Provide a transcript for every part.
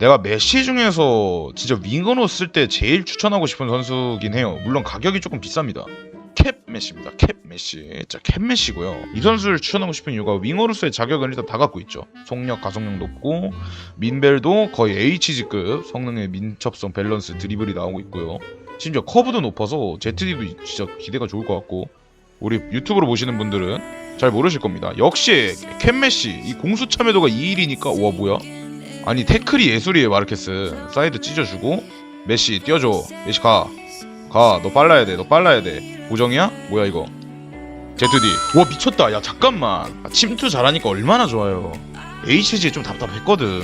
내가 메시 중에서 진짜 윙어로 쓸 때 제일 추천하고 싶은 선수긴 해요. 물론 가격이 조금 비쌉니다. 캡 메시입니다. 캡 메시. 진짜 캡 메시고요. 이 선수를 추천하고 싶은 이유가 윙어로서의 자격은 일단 다 갖고 있죠. 속력, 가속력 높고 민벨도 거의 H지급 성능의 민첩성, 밸런스, 드리블이 나오고 있고요. 심지어 커브도 높아서 ZD도 진짜 기대가 좋을 것 같고 우리 유튜브로 보시는 분들은 잘 모르실 겁니다. 역시 캡 메시 이 공수 참여도가 2일이니까 와 뭐야? 아니 태클이 예술이에요 마르케스 사이드 찢어주고 메시 뛰어줘 메시 가 가, 너 빨라야 돼, 너 빨라야 돼. 고정이야? 뭐야 이거? ZD. 와 미쳤다. 야 잠깐만. 아, 침투 잘하니까 얼마나 좋아요. HG 좀 답답했거든.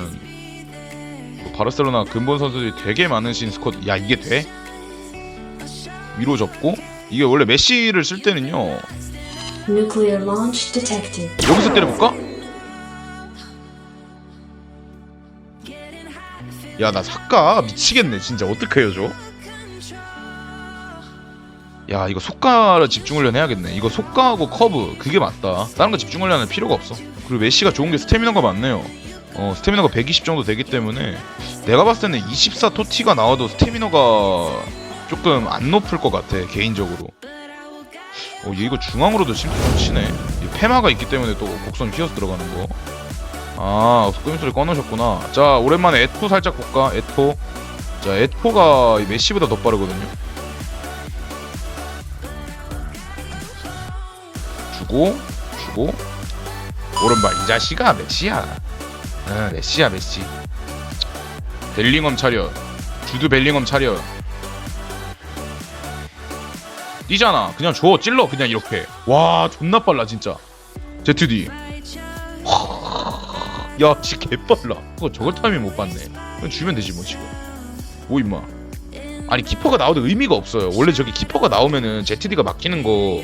뭐 바르셀로나 근본 선수들이 되게 많으신 스쿼드. 야 이게 돼? 위로 접고 이게 원래 메시를 쓸 때는요. 여기서 때려볼까? 야나 사까 미치겠네 진짜. 어떡해요 저? 야 이거 속가를 집중 훈련 해야겠네. 이거 속가하고 커브 그게 맞다. 다른 거 집중 훈련 할 필요가 없어. 그리고 메시가 좋은 게 스태미너가 많네요. 어 스태미너가 120 정도 되기 때문에 내가 봤을 때는 24 토티가 나와도 스태미너가 조금 안 높을 것 같아 개인적으로. 어 이거 중앙으로도 심지어 좀 치네. 이 페마가 있기 때문에 또 곡선 휘어서 들어가는 거 아, 끄임 소리 꺼놓으셨구나. 자, 오랜만에 에토 살짝 볼까? 에토. 자, 에토가 이 메시보다 더 빠르거든요. 주고, 주고. 오른발. 이 자식아, 메시야. 아, 메시야, 메시. 벨링엄 차렷. 주드 벨링엄 차렷. 뛰잖아. 그냥 줘. 찔러. 그냥 이렇게. 와, 존나 빨라, 진짜. ZD. 야, 지 개빨라. 그거 저걸 타이밍 못 봤네. 그냥 주면 되지 뭐 지금. 뭐 임마. 아니 키퍼가 나오도 의미가 없어요. 원래 저기 키퍼가 나오면은 ZD가 막히는 거